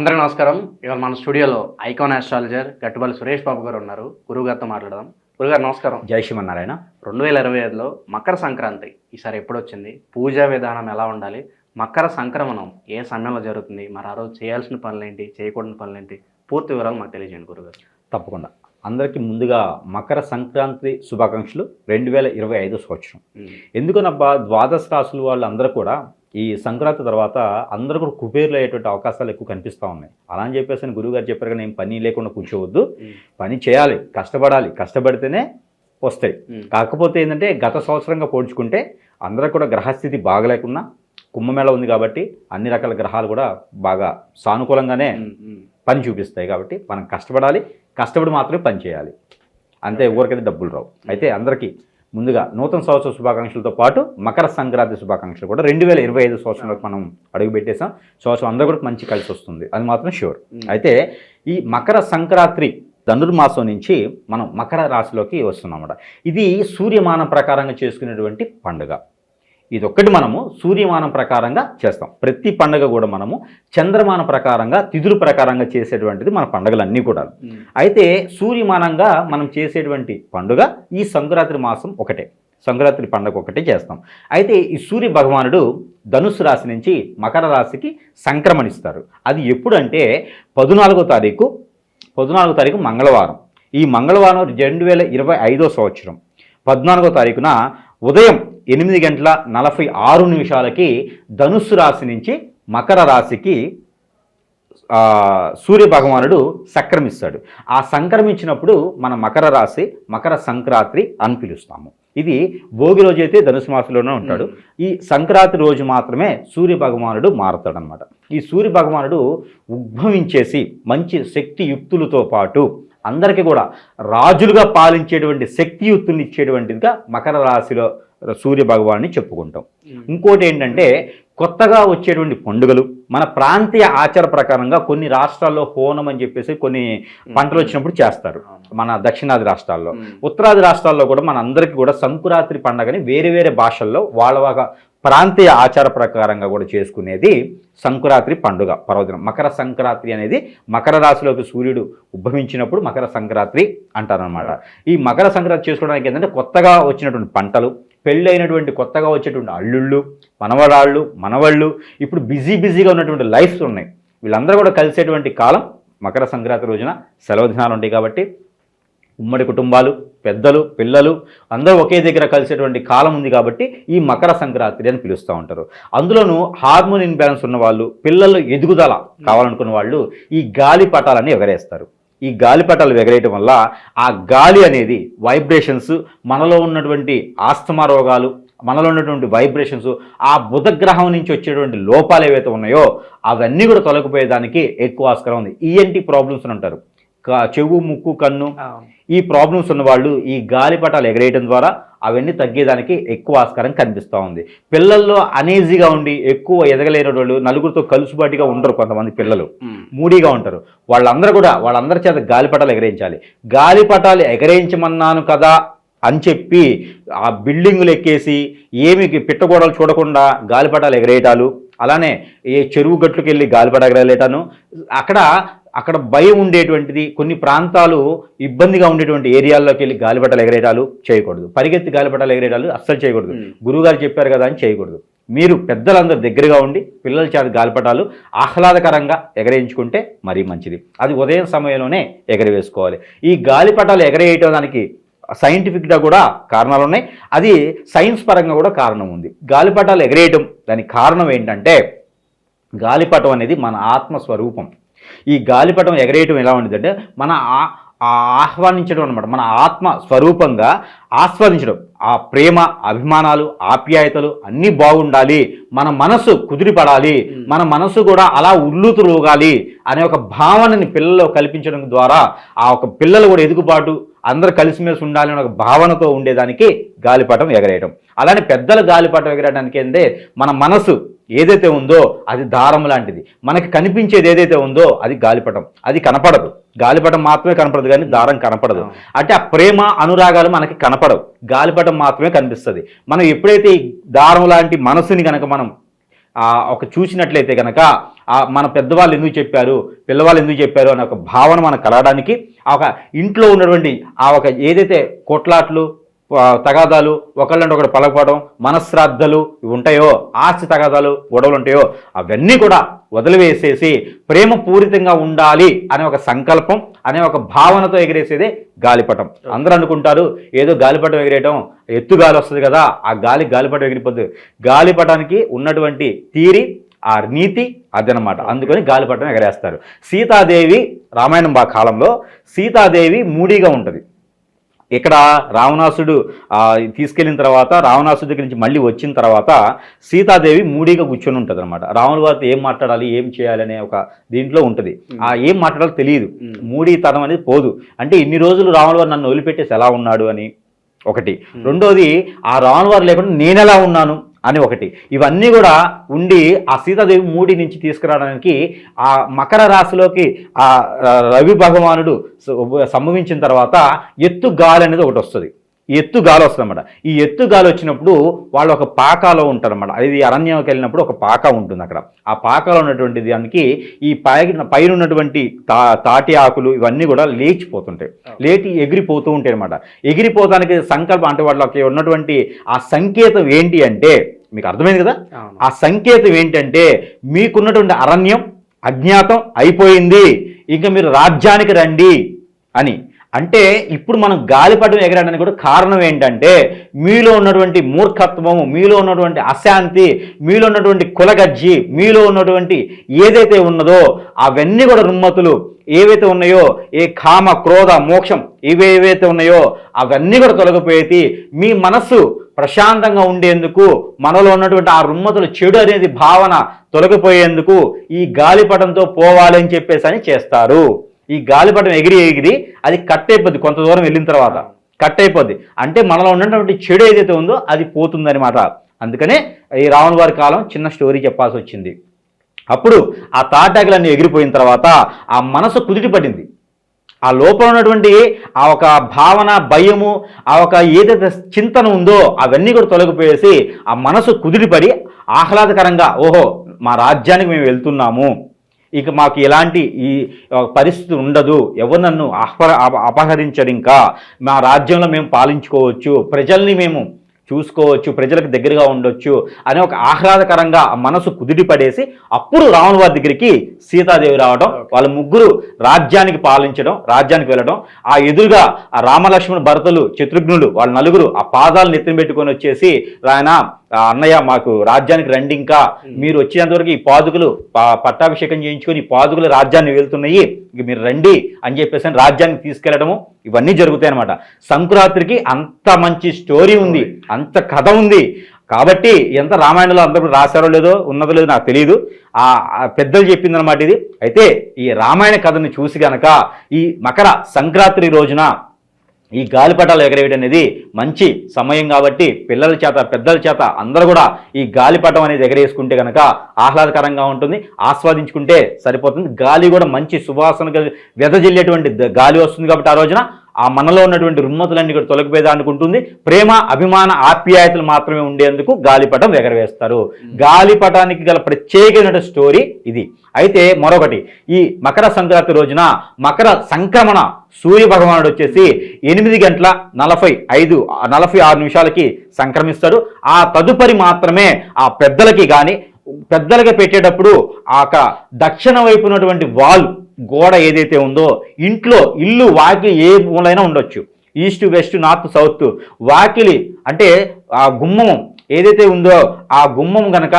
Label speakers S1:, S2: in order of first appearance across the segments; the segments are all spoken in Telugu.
S1: అందరికీ నమస్కారం. ఇవాళ మన స్టూడియోలో ఐకాన్ ఆస్ట్రాలజర్ గట్టుబల్లి సురేష్ బాబు గారు ఉన్నారు. గురువు గారితో మాట్లాడదాం. గురుగారు నమస్కారం.
S2: జై శ్రీమన్నారాయణ.
S1: రెండు వేల ఇరవై ఐదులో మకర సంక్రాంతి ఈసారి ఎప్పుడు వచ్చింది పూజా విధానం ఎలా ఉండాలి? మకర సంక్రమణం ఏ సమయంలో జరుగుతుంది? మరి ఆ రోజు చేయాల్సిన పనులేంటి? చేయకూడని పనులేంటి? పూర్తి వివరాలు మాకు తెలియజేయండి గురుగారు
S2: తప్పకుండా. అందరికీ ముందుగా మకర సంక్రాంతి శుభాకాంక్షలు. రెండు వేల ఇరవై ఐదు సంవత్సరం. ఎందుకనబ్బా ద్వాదశ రాశుల వాళ్ళు అందరూ కూడా ఈ సంక్రాంతి తర్వాత అందరూ కూడా కుబేర్లు అయ్యేటువంటి అవకాశాలు ఎక్కువ కనిపిస్తూ ఉన్నాయి. అలా అని చెప్పేసి అని గురువుగారు చెప్పారు కదా నేను పని లేకుండా కూర్చోవద్దు. పని చేయాలి కష్టపడాలి. కష్టపడితేనే వస్తాయి. కాకపోతే ఏంటంటే గత సంవత్సరంగా పోల్చుకుంటే అందరూ కూడా గ్రహస్థితి బాగలేకున్నా కుంభమేళ ఉంది కాబట్టి అన్ని రకాల గ్రహాలు కూడా బాగా సానుకూలంగానే పని చూపిస్తాయి కాబట్టి మనం కష్టపడాలి కష్టపడి మాత్రమే పని చేయాలి. అంతే ఊరికైతే డబ్బులు రావు. అయితే అందరికీ ముందుగా నూతన సంవత్సర శుభాకాంక్షలతో పాటు మకర సంక్రాంతి శుభాకాంక్షలు కూడా రెండు వేల ఇరవై ఐదు సంవత్సరంలోకి మనం అడుగు పెట్టేసాం సంవత్సరం అందరూ కూడా మంచి కలిసి వస్తుంది. అది మాత్రం షూర్ అయితే ఈ మకర సంక్రాంతి ధనుర్మాసం నుంచి మనం మకర రాశిలోకి వస్తున్నామన్నమాట. ఇది సూర్యమానం ప్రకారంగా చేసుకునేటువంటి పండుగ. ఇది ఒక్కటి మనము సూర్యమానం ప్రకారంగా చేస్తాం. ప్రతి పండుగ కూడా మనము చంద్రమాన ప్రకారంగా తిథుల ప్రకారంగా చేసేటువంటిది మన పండుగలన్నీ కూడా. అయితే సూర్యమానంగా మనం చేసేటువంటి పండుగ ఈ సంక్రాంతి మాసం ఒకటే. సంక్రాంతి పండుగ ఒకటే చేస్తాం. అయితే ఈ సూర్య భగవానుడు ధనుసు రాశి నుంచి మకర రాశికి సంక్రమణిస్తారు. అది ఎప్పుడంటే పద్నాలుగో తారీఖు పద్నాలుగో తారీఖు మంగళవారం. ఈ మంగళవారం రెండు వేల ఇరవై ఐదో సంవత్సరం. పద్నాలుగో తారీఖున ఉదయం ఎనిమిది గంటల నలభై ఆరు నిమిషాలకి ధనుస్సు రాశి నుంచి మకర రాశికి సూర్య భగవానుడు సంక్రమిస్తాడు. ఆ సంక్రమించినప్పుడు మన మకర రాశి మకర సంక్రాంతి అని పిలుస్తాము. ఇది భోగి రోజు అయితే ధనుసు మాసంలోనే ఉంటాడు. ఈ సంక్రాంతి రోజు మాత్రమే సూర్య భగవానుడు మారతాడనమాట ఈ సూర్య భగవానుడు ఉద్భవించేసి మంచి శక్తి యుక్తులతో పాటు అందరికీ కూడా రాజులుగా పాలించేటువంటి శక్తియుక్తుల్ని ఇచ్చేటువంటిదిగా మకర రాశిలో సూర్య భగవాన్ని చెప్పుకుంటాం. ఇంకోటి ఏంటంటే కొత్తగా వచ్చేటువంటి పండుగలు. మన ప్రాంతీయ ఆచార ప్రకారంగా కొన్ని రాష్ట్రాల్లో హోనం అని చెప్పేసి కొన్ని పంటలు వచ్చినప్పుడు చేస్తారు. మన దక్షిణాది రాష్ట్రాల్లో. ఉత్తరాది రాష్ట్రాల్లో కూడా మన అందరికీ కూడా సంకురాత్రి పండగని వేరే వేరే భాషల్లో వాళ్ళ వాళ్ళ ప్రాంతీయ ఆచార ప్రకారంగా కూడా చేసుకునేది సంకురాత్రి పండుగ పర్వదినం. మకర సంక్రాంతి అనేది మకర రాశిలోకి సూర్యుడు ఉద్భవించినప్పుడు మకర సంక్రాంతి అంటారనమాట ఈ మకర సంక్రాంతి చేసుకోవడానికి ఏంటంటే కొత్తగా వచ్చినటువంటి పంటలు పెళ్ళైనటువంటి కొత్తగా వచ్చేటువంటి అల్లుళ్ళు మనవరాళ్ళు మనవళ్ళు ఇప్పుడు బిజీ బిజీగా ఉన్నటువంటి లైఫ్స్ ఉన్నాయి. వీళ్ళందరూ కూడా కలిసేటువంటి కాలం మకర సంక్రాంతి రోజున సెలవు దినాలు ఉంటాయి కాబట్టి ఉమ్మడి కుటుంబాలు పెద్దలు పిల్లలు అందరూ ఒకే దగ్గర కలిసేటువంటి కాలం ఉంది కాబట్టి ఈ మకర సంక్రాంతి అని పిలుస్తూ ఉంటారు. అందులోనూ హార్మోన్ ఇన్బ్యాలెన్స్ ఉన్న వాళ్ళు పిల్లలు ఎదుగుదల కావాలనుకున్న వాళ్ళు ఈ గాలిపటాలని ఎగరేస్తారు. ఈ గాలిపటాలు ఎగరేయటం వల్ల ఆ గాలి అనేది వైబ్రేషన్స్ మనలో ఉన్నటువంటి ఆస్తమా రోగాలు మనలో ఉన్నటువంటి వైబ్రేషన్స్ ఆ బుధగ్రహం నుంచి వచ్చేటువంటి లోపాలు ఏవైతే ఉన్నాయో అవన్నీ కూడా తొలగిపోయేదానికి ఎక్కువ ఆస్కారం ఉంది. ఈఎన్టీ ప్రాబ్లమ్స్ అని అంటారు. చెవు ముక్కు కన్ను ఈ ప్రాబ్లమ్స్ ఉన్న వాళ్ళు ఈ గాలిపటాలు ఎగరేయడం ద్వారా అవన్నీ తగ్గేదానికి ఎక్కువ ఆస్కారం కనిపిస్తూ ఉంది. పిల్లల్లో అనేజీగా ఉండి ఎక్కువ ఎదగలేని వాళ్ళు నలుగురితో కలుసుబాటుగా ఉండరు కొంతమంది పిల్లలు. మూడీగా ఉంటారు. వాళ్ళందరూ కూడా వాళ్ళందరి చేత గాలిపటాలు ఎగరేయించాలి. గాలిపటాలు ఎగరేయించమన్నాను కదా అని చెప్పి ఆ బిల్డింగులు ఎక్కేసి ఏమి పిట్టగోడలు చూడకుండా గాలిపటాలు ఎగరేయటాలు అలానే ఏ చెరువు గట్లకు వెళ్ళి గాలిపట ఎగరేయటాను అక్కడ అక్కడ భయం ఉండేటువంటిది కొన్ని ప్రాంతాలు ఇబ్బందిగా ఉండేటువంటి ఏరియాల్లోకి వెళ్ళి గాలిపటాలు ఎగరేయడాలు చేయకూడదు. పరిగెత్తి గాలిపటాలు ఎగరేయడాలు అస్సలు చేయకూడదు. గురువుగారు చెప్పారు కదా అని చేయకూడదు. మీరు పెద్దలందరూ దగ్గరగా ఉండి పిల్లల చేత గాలిపటాలు ఆహ్లాదకరంగా ఎగరేయించుకుంటే మరీ మంచిది. అది ఉదయం సమయంలోనే ఎగరవేసుకోవాలి. ఈ గాలిపటాలు ఎగరేయటం దానికి సైంటిఫిక్గా కూడా కారణాలు ఉన్నాయి. అది సైన్స్ పరంగా కూడా కారణం ఉంది. గాలిపటాలు ఎగరేయటం దానికి కారణం ఏంటంటే గాలిపటం అనేది మన ఆత్మ స్వరూపం ఈ గాలిపటం ఎగరేయటం ఎలా ఉండేదంటే మన ఆహ్వానించడం అనమాట మన ఆత్మ స్వరూపంగా ఆస్వాదించడం. ఆ ప్రేమ అభిమానాలు ఆప్యాయతలు అన్నీ బాగుండాలి. మన మనసు కుదిరిపడాలి. మన మనసు కూడా అలా ఉర్లూతురుగాలి అనే ఒక భావనని పిల్లల్లో కల్పించడం ద్వారా ఆ ఒక పిల్లలు కూడా ఎదుగుబాటు అందరూ కలిసిమెలిసి ఉండాలి అనే ఒక భావనతో ఉండేదానికి గాలిపటం ఎగరేయడం అలానే పెద్దల గాలిపటం ఎగరేయడానికి ఏంటంటే మన మనసు ఏదైతే ఉందో అది దారం లాంటిది. మనకి కనిపించేది ఏదైతే ఉందో అది గాలిపటం. అది కనపడదు. గాలిపటం మాత్రమే కనపడదు కానీ దారం కనపడదు. అంటే ఆ ప్రేమ అనురాగాలు మనకి కనపడవు. గాలిపటం మాత్రమే కనిపిస్తుంది. మనం ఎప్పుడైతే ఈ దారం లాంటి మనసుని కనుక మనం ఒక చూసినట్లయితే కనుక ఆ మన పెద్దవాళ్ళు ఎందుకు చెప్పారు పిల్లవాళ్ళు ఎందుకు చెప్పారు అనే ఒక భావన మనకు కలగడానికి ఆ ఒక ఇంట్లో ఉన్నటువంటి ఆ ఒక ఏదైతే కొట్లాట్లు తగాదాలు ఒకళ్ళంటే ఒకటి పలకపోవడం మనశ్రాద్ధలు ఇవి ఉంటాయో ఆస్తి తగాదాలు గొడవలు ఉంటాయో అవన్నీ కూడా వదిలివేసేసి ప్రేమపూరితంగా ఉండాలి అనే ఒక సంకల్పం అనే ఒక భావనతో ఎగిరేసేదే గాలిపటం. అందరూ అనుకుంటారు ఏదో గాలిపటం ఎగిరేయటం ఎత్తు గాలి వస్తుంది కదా ఆ గాలి గాలిపటం ఎగిరిపోద్దు. గాలిపటానికి ఉన్నటువంటి తీరి ఆ నీతి అదనమాట. అందుకని గాలిపటం ఎగరేస్తారు. సీతాదేవి రామాయణం బా కాలంలో సీతాదేవి మూడీగా ఉంటుంది. ఇక్కడ రావణాసుడు ఆ, తీసుకెళ్ళిన తర్వాత రావణాసుడి దగ్గర నుంచి మళ్ళీ వచ్చిన తర్వాత సీతాదేవి మూడీగా కూర్చొని ఉంటుంది అనమాట రావణుల వారితో ఏం మాట్లాడాలి ఏం చేయాలి అనే ఒక దీంట్లో ఉంటుంది. ఆ ఏం మాట్లాడాలో తెలియదు. మూడీతనం అనేది పోదు. అంటే ఇన్ని రోజులు రావణుల వారు నన్ను వదిలిపెట్టేసి ఎలా ఉన్నాడు అని ఒకటి. రెండోది ఆ రావణుల వారు లేకుండా నేను ఎలా ఉన్నాను? అని ఒకటి. ఇవన్నీ కూడా ఉండి ఆ సీతాదేవి మూడి నుంచి తీసుకురావడానికి ఆ మకర రాశిలోకి ఆ రవి భగవానుడు సంభవించిన తర్వాత ఎత్తు గాలి అనేది ఒకటి వస్తుంది. ఎత్తు గాలి వస్తుంది అనమాట ఈ ఎత్తు గాలి వచ్చినప్పుడు వాళ్ళు ఒక పాకాలో ఉంటారన్నమాట. అది అరణ్యంకి వెళ్ళినప్పుడు ఒక పాక ఉంటుంది అక్కడ ఆ పాకలో ఉన్నటువంటి దానికి ఈ పై పైన ఉన్నటువంటి తా తాటి ఆకులు ఇవన్నీ కూడా లేచిపోతుంటాయి. లేచి ఎగిరిపోతూ ఉంటాయి అనమాట ఎగిరిపోతానికి సంకల్పం అంటే వాళ్ళకి ఉన్నటువంటి ఆ సంకేతం ఏంటి అంటే మీకు అర్థమైంది కదా? ఆ సంకేతం ఏంటంటే మీకున్నటువంటి అరణ్యం అజ్ఞాతం అయిపోయింది. ఇంకా మీరు రాజ్యానికి రండి అని. అంటే ఇప్పుడు మనం గాలిపటం ఎగరడానికి కూడా కారణం ఏంటంటే మీలో ఉన్నటువంటి మూర్ఖత్వము మీలో ఉన్నటువంటి అశాంతి మీలో ఉన్నటువంటి కులగజ్జి మీలో ఉన్నటువంటి ఏదైతే ఉన్నదో అవన్నీ కూడా రుమ్మతులు ఏవైతే ఉన్నాయో ఏ కామ క్రోధ మోక్షం ఏవేవైతే ఉన్నాయో అవన్నీ కూడా తొలగిపోయేది మీ మనస్సు ప్రశాంతంగా ఉండేందుకు మనలో ఉన్నటువంటి ఆ రుమ్మతులు చెడు అనేది భావన తొలగిపోయేందుకు ఈ గాలిపటంతో పోవాలని చెప్పేసి అని చేస్తారు. ఈ గాలిపటం ఎగిరి ఎగిరి అది కట్ అయిపోద్ది కొంత దూరం వెళ్ళిన తర్వాత. కట్ అయిపోద్ది. అంటే మనలో ఉన్నటువంటి చెడు ఏదైతే ఉందో అది పోతుందన్నమాట. అందుకనే ఈ రావణ వారి కాలం చిన్న స్టోరీ చెప్పాల్సి వచ్చింది. అప్పుడు ఆ తాటాకులన్నీ ఎగిరిపోయిన తర్వాత ఆ మనసు కుదిటి పడింది ఆ లోపల ఉన్నటువంటి ఆ ఒక భావన భయము ఆ ఒక ఏదైతే చింతన ఉందో అవన్నీ కూడా తొలగిపోయేసి ఆ మనసు కుదిరిపడి ఆహ్లాదకరంగా ఓహో మా రాజ్యానికి మేము వెళ్తున్నాము. ఇక మాకు ఎలాంటి ఈ పరిస్థితి ఉండదు. ఎవరు నన్ను అప అప- ఇంకా. మా రాజ్యంలో మేము పాలించుకోవచ్చు. ప్రజల్ని మేము చూసుకోవచ్చు ప్రజలకు దగ్గరగా ఉండొచ్చు అనే ఒక ఆహ్లాదకరంగా ఆ మనసు కుదిరి పడేసి అప్పుడు రావణ వారి దగ్గరికి సీతాదేవి రావడం వాళ్ళ ముగ్గురు రాజ్యానికి పాలించడం రాజ్యానికి వెళ్ళడం ఆ ఎదురుగా ఆ రామలక్ష్మణ భరతులు శత్రుఘ్నులు వాళ్ళ నలుగురు ఆ పాదాలు నెత్తిన పెట్టుకొని వచ్చేసి ఆయన అన్నయ్య మాకు రాజ్యానికి రండి ఇంకా. మీరు వచ్చేంత వరకు ఈ పాదుకులు పట్టాభిషేకం చేయించుకొని ఈ పాదుకులు రాజ్యాన్ని వెళ్తున్నాయి. ఇక మీరు రండి అని చెప్పేసి రాజ్యానికి తీసుకెళ్ళడము ఇవన్నీ జరుగుతాయి అనమాట సంక్రాంతికి అంత మంచి స్టోరీ ఉంది అంత కథ ఉంది. కాబట్టి ఎంత రామాయణంలో అందరూ రాశారో లేదో ఉన్నదో లేదో నాకు తెలియదు ఆ పెద్దలు చెప్పిందనమాట ఇది. అయితే ఈ రామాయణ కథని చూసి గనక ఈ మకర సంక్రాంతి రోజున ఈ గాలిపటాలు ఎగరేయడం అనేది మంచి సమయం కాబట్టి పిల్లల చేత పెద్దల చేత అందరూ కూడా ఈ గాలిపటం అనేది ఎగరేసుకుంటే కనుక ఆహ్లాదకరంగా ఉంటుంది. ఆస్వాదించుకుంటే సరిపోతుంది. గాలి కూడా మంచి సువాసన వెదజల్లేటువంటి గాలి వస్తుంది కాబట్టి ఆ రోజున ఆ మనలో ఉన్నటువంటి రుమ్మతులన్నీ కూడా తొలగిపోయేదానికి ఉంటుంది ప్రేమ అభిమాన ఆప్యాయతలు మాత్రమే ఉండేందుకు గాలిపటం ఎగరవేస్తారు. గాలిపటానికి గల ప్రత్యేకమైన స్టోరీ ఇది. అయితే మరొకటి ఈ మకర సంక్రాంతి రోజున మకర సంక్రమణ సూర్య భగవానుడు వచ్చేసి ఎనిమిది గంటల నలభై ఐదు నలభై ఆరు నిమిషాలకి సంక్రమిస్తాడు. ఆ తదుపరి మాత్రమే ఆ పెద్దలకి కానీ పెద్దలుగా పెట్టేటప్పుడు ఆ దక్షిణ వైపు ఉన్నటువంటి వాల్ గోడ ఏదైతే ఉందో ఇంట్లో ఇల్లు వాకిలి ఏ మూలైనా ఉండొచ్చు. East west north south. వాకిలి అంటే ఆ గుమ్మం ఏదైతే ఉందో ఆ గుమ్మం గనక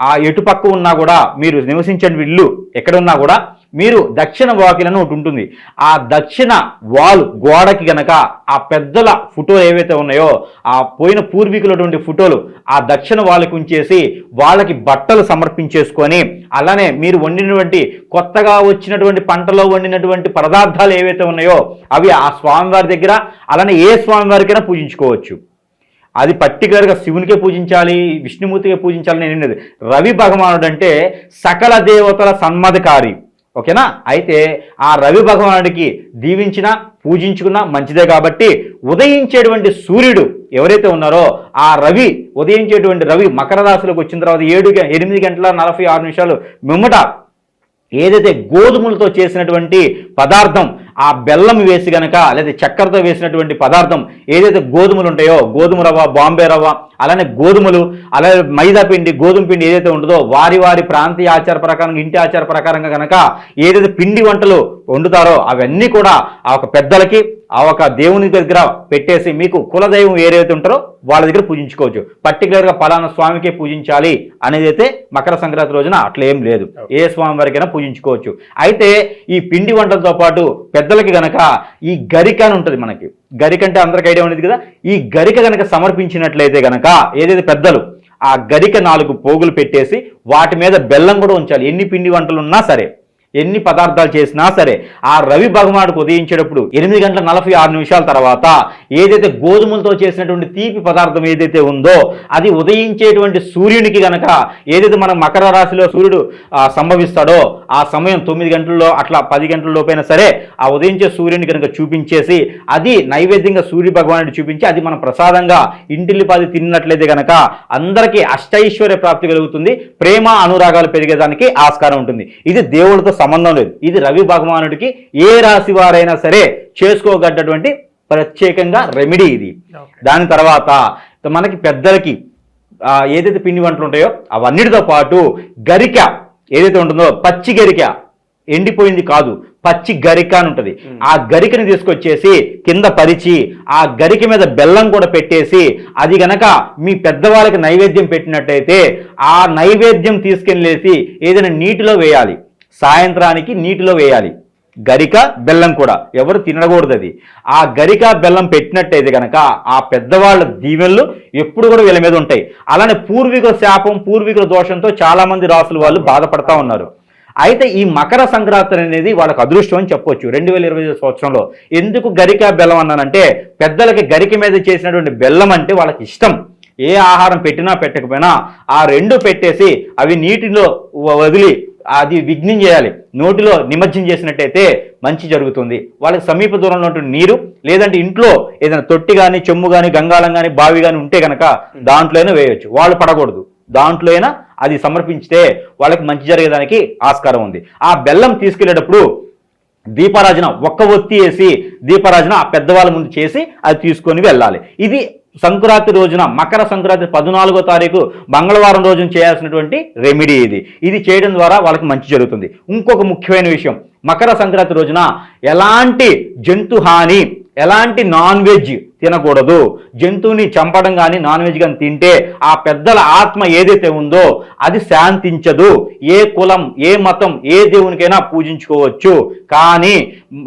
S2: ఆ ఎటుపక్క ఉన్నా కూడా మీరు నివసించే ఇల్లు. ఎక్కడ ఉన్నా కూడా మీరు దక్షిణ వాకిలను ఒకటి ఉంటుంది. ఆ దక్షిణ వాల్ గోడకి గనక ఆ పెద్దల ఫోటో ఏవైతే ఉన్నాయో ఆ పోయిన పూర్వీకులటువంటి ఫోటోలు ఆ దక్షిణ వాళ్ళకి ఉంచేసి వాళ్ళకి బట్టలు సమర్పించేసుకొని అలానే మీరు వండినటువంటి కొత్తగా వచ్చినటువంటి పంటలో వండినటువంటి పదార్థాలు ఏవైతే ఉన్నాయో అవి ఆ స్వామివారి దగ్గర అలానే ఏ స్వామివారికైనా పూజించుకోవచ్చు. అది పర్టికులర్గా శివునికే పూజించాలి విష్ణుమూర్తికే పూజించాలి నేను లేదు రవి భగవానుడు అంటే సకల దేవతల సన్మతకారి ఓకేనా? అయితే ఆ రవి భగవానుడికి దీవించిన పూజించుకున్నా మంచిదే కాబట్టి ఉదయించేటువంటి సూర్యుడు ఎవరైతే ఉన్నారో ఆ రవి ఉదయించేటువంటి రవి మకర రాశిలోకి వచ్చిన తర్వాత ఏడు ఎనిమిది గంటల నలభై ఆరు నిమిషాలు మిమ్మట ఏదైతే గోధుమలతో చేసినటువంటి పదార్థం ఆ బెల్లం వేసి గనక లేదా చక్కెరతో వేసినటువంటి పదార్థం ఏదైతే గోధుమలు ఉంటాయో గోధుమ రవ్వ బాంబే రవ్వ అలానే గోధుమలు అలాగే మైదా పిండి గోధుమ పిండి ఏదైతే ఉంటుందో వారి వారి ప్రాంతీయ ఆచార ప్రకారం ఇంటి ఆచార ప్రకారంగా కనుక ఏదైతే పిండి వంటలు వండుతారో అవన్నీ కూడా ఆ ఒక పెద్దలకి ఆ ఒక దేవుని దగ్గర పెట్టేసి మీకు కులదైవం ఏదైతే ఉంటారో వాళ్ళ దగ్గర పూజించుకోవచ్చు. పర్టికులర్గా పలానా స్వామికే పూజించాలి అనేది అయితే మకర సంక్రాంతి రోజున అట్లా ఏం లేదు. ఏ స్వామి వారికైనా పూజించుకోవచ్చు. అయితే ఈ పిండి వంటలతో పాటు పెద్దలకి గనక ఈ గరిక అని ఉంటుంది మనకి. గరిక అంటే అందరికి ఐడియా ఉండేది కదా? ఈ గరిక గనక సమర్పించినట్లయితే గనక ఏదైతే పెద్దలు ఆ గరిక నాలుగు పోగులు పెట్టేసి వాటి మీద బెల్లం కూడా ఉంచాలి. ఎన్ని పిండి వంటలు ఉన్నా సరే. ఎన్ని పదార్థాలు చేసినా సరే ఆ రవి భగవానుడికి ఉదయించేటప్పుడు ఎనిమిది గంటల నలభై ఆరు నిమిషాల తర్వాత ఏదైతే గోధుమలతో చేసినటువంటి తీపి పదార్థం ఏదైతే ఉందో అది ఉదయించేటువంటి సూర్యునికి గనక ఏదైతే మనం మకర రాశిలో సూర్యుడు సంభవిస్తాడో ఆ సమయం తొమ్మిది గంటల్లో అట్లా పది గంటలలోపైనా సరే ఆ ఉదయించే సూర్యుని కనుక చూపించేసి అది నైవేద్యంగా సూర్య భగవానుడికి చూపించి అది మనం ప్రసాదంగా ఇంటిల్లిపాది తిన్నట్లయితే గనక అందరికీ అష్టైశ్వర్య ప్రాప్తి కలుగుతుంది. ప్రేమ అనురాగాలు పెరిగేదానికి ఆస్కారం ఉంటుంది. ఇది దేవుడితో సంబంధం లేదు. ఇది రవి భగవానుడికి ఏ రాశి వారైనా సరే చేసుకోగట్టటువంటి ప్రత్యేకంగా రెమెడీ ఇది. దాని తర్వాత మనకి పెద్దలకి ఏదైతే పిండి వంటలు ఉంటాయో అవన్నిటితో పాటు గరిక ఏదైతే ఉంటుందో పచ్చి గరిక ఎండిపోయింది కాదు పచ్చి గరిక అని ఉంటుంది. ఆ గరికని తీసుకొచ్చేసి కింద పరిచి ఆ గరిక మీద బెల్లం కూడా పెట్టేసి అది గనక మీ పెద్దవాళ్ళకి నైవేద్యం పెట్టినట్టయితే ఆ నైవేద్యం తీసుకెళ్ళేసి ఏదైనా నీటిలో వేయాలి. సాయంత్రానికి నీటిలో వేయాలి. గరిక బెల్లం కూడా. ఎవరు తినకూడదు అది. ఆ గరిక బెల్లం పెట్టినట్టయితే కనుక ఆ పెద్దవాళ్ళ దీవెనలు ఎప్పుడు కూడా వీళ్ళ మీద ఉంటాయి. అలానే పూర్వీకుల శాపం పూర్వీకుల దోషంతో చాలామంది రాసులు రాసుల వాళ్ళు బాధపడతా ఉన్నారు. అయితే ఈ మకర సంక్రాంతి అనేది వాళ్ళకి అదృష్టం అని చెప్పొచ్చు. రెండు వేల ఇరవై ఐదు సంవత్సరంలో ఎందుకు గరిక బెల్లం అన్నానంటే పెద్దలకి గరిక మీద చేసినటువంటి బెల్లం అంటే వాళ్ళకి ఇష్టం. ఏ ఆహారం పెట్టినా పెట్టకపోయినా ఆ రెండు పెట్టేసి అవి నీటిలో వదిలి అది విఘ్నం చేయాలి. నోటిలో నిమజ్జనం చేసినట్టయితే మంచి జరుగుతుంది. వాళ్ళకి సమీప దూరంలో ఉంటున్న నీరు లేదంటే ఇంట్లో ఏదైనా తొట్టి కానీ చెమ్ము కానీ గంగాళం కానీ బావి కానీ ఉంటే కనుక దాంట్లోనే వేయవచ్చు వాళ్ళు పడకూడదు. దాంట్లో అయినా అది సమర్పించితే వాళ్ళకి మంచి జరిగేదానికి ఆస్కారం ఉంది. ఆ బెల్లం తీసుకెళ్ళేటప్పుడు దీపారాజన ఒక్క ఒత్తి వేసి దీపారాజన ఆ పెద్దవాళ్ళ ముందు చేసి అది తీసుకొని వెళ్ళాలి. ఇది సంక్రాంతి రోజున మకర సంక్రాంతి పద్నాలుగో తారీఖు మంగళవారం రోజున చేయాల్సినటువంటి రెమెడీ ఇది. ఇది చేయడం ద్వారా వాళ్ళకి మంచి జరుగుతుంది. ఇంకొక ముఖ్యమైన విషయం మకర సంక్రాంతి రోజున ఎలాంటి జంతు హాని ఎలాంటి నాన్ వెజ్ తినకూడదు. జంతువుని చంపడం కానీ నాన్ వెజ్ కానీ తింటే ఆ పెద్దల ఆత్మ ఏదైతే ఉందో అది శాంతించదు. ఏ కులం ఏ మతం ఏ దేవునికైనా పూజించుకోవచ్చు. కానీ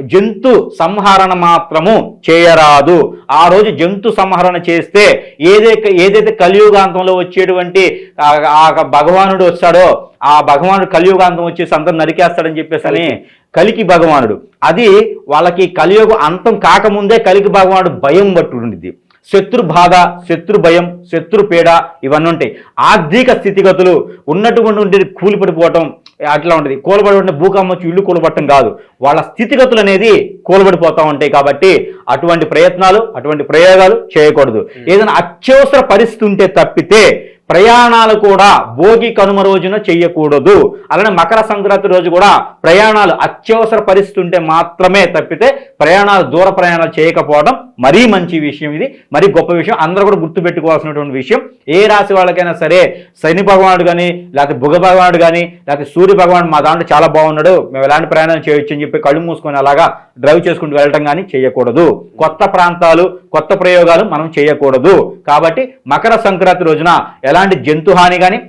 S2: జంతు సంహరణ మాత్రము చేయరాదు. ఆ రోజు జంతు సంహరణ చేస్తే ఏదైతే ఏదైతే కలియుగాంతంలో వచ్చేటువంటి ఆ- భగవానుడు వస్తాడో ఆ భగవానుడు కలియుగాంతం వచ్చేసి అందరు నరికేస్తాడని చెప్పేసి అని కలికి భగవానుడు. అది వాళ్ళకి కలియుగ అంతం కాకముందే కలికి భగవానుడు భయం పట్టుండిద్ది శత్రు బాధ శత్రు భయం శత్రు పీడ ఇవన్నీ ఉంటాయి. ఆర్థిక స్థితిగతులు ఉన్నటువంటి కూలిపడిపోవటం అట్లా ఉంటుంది. కూలబడి భూకంపం వచ్చి ఇల్లు కూలబట్టడం కాదు. వాళ్ళ స్థితిగతులు అనేది కూలబడిపోతూ ఉంటాయి కాబట్టి అటువంటి ప్రయత్నాలు అటువంటి ప్రయోగాలు చేయకూడదు. ఏదైనా అత్యవసర పరిస్థితి ఉంటే తప్పితే ప్రయాణాలు కూడా భోగి కనుమ రోజున చెయ్యకూడదు. అలానే మకర సంక్రాంతి రోజు కూడా ప్రయాణాలు అత్యవసర పరిస్థితి ఉంటే మాత్రమే తప్పితే ప్రయాణాలు దూర ప్రయాణాలు చేయకపోవడం మరీ మంచి విషయం ఇది. మరీ గొప్ప విషయం. అందరూ కూడా గుర్తుపెట్టుకోవాల్సినటువంటి విషయం. ఏ రాశి వాళ్ళకైనా సరే శని భగవానుడు కానీ లేకపోతే భుగ భగవానుడు కానీ లేకపోతే సూర్య భగవానుడు మా దాంట్లో చాలా బాగున్నాడు. మేము ఎలాంటి ప్రయాణం చేయొచ్చు అని చెప్పి కళ్ళు మూసుకొని అలాగా డ్రైవ్ చేసుకుంటూ వెళ్ళటం కానీ చేయకూడదు. కొత్త ప్రాంతాలు కొత్త ప్రయోగాలు మనం చేయకూడదు. కాబట్టి మకర సంక్రాంతి రోజున ఎలాంటి జంతు హాని కానీ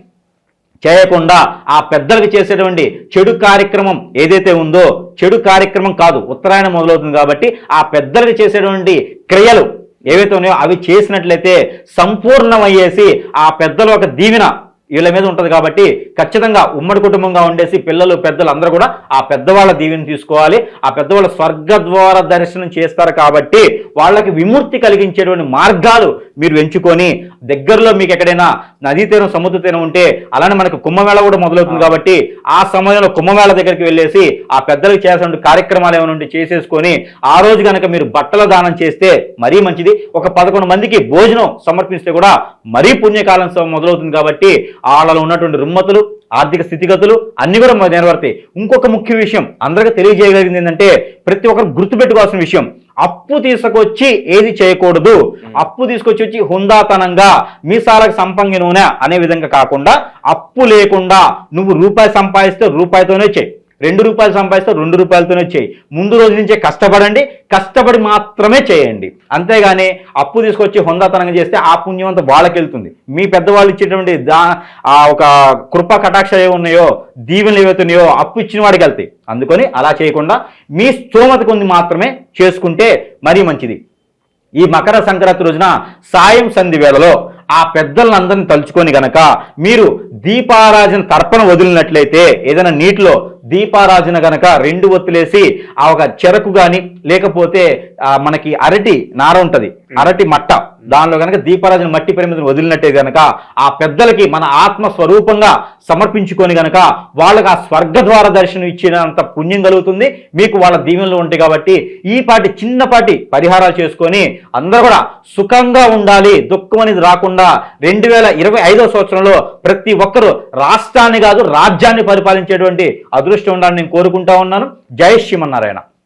S2: చేయకుండా ఆ పెద్దలకు చేసేటువంటి చెడు కార్యక్రమం ఏదైతే ఉందో చెడు కార్యక్రమం కాదు ఉత్తరాయణం మొదలవుతుంది కాబట్టి ఆ పెద్దలకు చేసేటువంటి క్రియలు ఏవైతే ఉన్నాయో అవి చేసినట్లయితే సంపూర్ణమయ్యేసి ఆ పెద్దలు ఒక దీవెన వీళ్ళ మీద ఉంటుంది కాబట్టి ఖచ్చితంగా ఉమ్మడి కుటుంబంగా ఉండేసి పిల్లలు పెద్దలు అందరూ కూడా ఆ పెద్దవాళ్ళ దీవెని తీసుకోవాలి. ఆ పెద్దవాళ్ళ స్వర్గద్వార దర్శనం చేస్తారు కాబట్టి వాళ్ళకి విముక్తి కలిగించేటువంటి మార్గాలు మీరు ఎంచుకొని దగ్గరలో మీకు ఎక్కడైనా నదీ తీరం సముద్ర తీరం ఉంటే అలానే మనకు కుంభమేళ కూడా మొదలవుతుంది కాబట్టి ఆ సమయంలో కుంభమేళ దగ్గరికి వెళ్ళేసి ఆ పెద్దలకు చేయాల్సిన కార్యక్రమాలు ఏమైనా ఉంటే చేసేసుకొని ఆ రోజు కనుక మీరు బట్టల దానం చేస్తే మరీ మంచిది. ఒక పదకొండు మందికి భోజనం సమర్పిస్తే కూడా మరీ పుణ్యకాలం మొదలవుతుంది కాబట్టి వాళ్ళలో ఉన్నటువంటి రుమ్మతులు ఆర్థిక స్థితిగతులు అన్ని కూడా నెరవేరుతాయి. ఇంకొక ముఖ్య విషయం అందరికీ తెలియజేయగలిగింది ఏంటంటే ప్రతి ఒక్కరు గుర్తుపెట్టుకోవాల్సిన విషయం. అప్పు తీసుకొచ్చి ఏది చేయకూడదు? అప్పు తీసుకొచ్చి వచ్చి హుందాతనంగా మీసాలకు సంపంగి నూనె అనే విధంగా కాకుండా అప్పు లేకుండా నువ్వు రూపాయి సంపాదిస్తే రూపాయితోనే చేయి. రెండు రూపాయలు సంపాదిస్తే రెండు రూపాయలతోనే చేయి. ముందు రోజు నుంచే కష్టపడండి కష్టపడి మాత్రమే చేయండి. అంతేగాని అప్పు తీసుకొచ్చి హొందాతనంగా చేస్తే ఆ పుణ్యం అంతా వాళ్ళకెళ్తుంది. మీ పెద్దవాళ్ళు ఇచ్చేటువంటి దా ఆ ఒక కృప కటాక్ష ఏ ఉన్నాయో దీవెనలు ఏవైతున్నాయో అప్పు ఇచ్చిన వాడికి వెళ్తాయి. అందుకని అలా చేయకుండా మీ స్తోమత కొన్ని మాత్రమే చేసుకుంటే మరీ మంచిది. ఈ మకర సంక్రాంతి రోజున సాయం సంధి వేళలో ఆ పెద్దలందరిని తలుచుకొని గనక మీరు దీపారాజన తర్పణ వదిలినట్లయితే ఏదైనా నీటిలో దీపారాజన గనక రెండు ఒత్తులేసి ఆ ఒక చెరకు కానీ లేకపోతే మనకి అరటి నార ఉంటది. అరటి మట్ట. దానిలో గనక దీపారాజుని మట్టి పరిమితిని వదిలినట్టే కనుక ఆ పెద్దలకి మన ఆత్మ స్వరూపంగా సమర్పించుకొని గనక వాళ్ళకి ఆ స్వర్గ ద్వార దర్శనం ఇచ్చినంత పుణ్యం కలుగుతుంది. మీకు వాళ్ళ దీవెనలు ఉంటాయి కాబట్టి ఈ పాటి చిన్నపాటి పరిహారాలు చేసుకొని అందరూ కూడా సుఖంగా ఉండాలి. దుఃఖం అనేది రాకుండా రెండు వేల ఇరవై ఐదో సంవత్సరంలో ప్రతి ఒక్కరూ రాష్ట్రాన్ని కాదు రాజ్యాన్ని పరిపాలించేటువంటి అదృష్టం ఉండాలని నేను కోరుకుంటా ఉన్నాను. జై శ్రీమన్నారాయణ.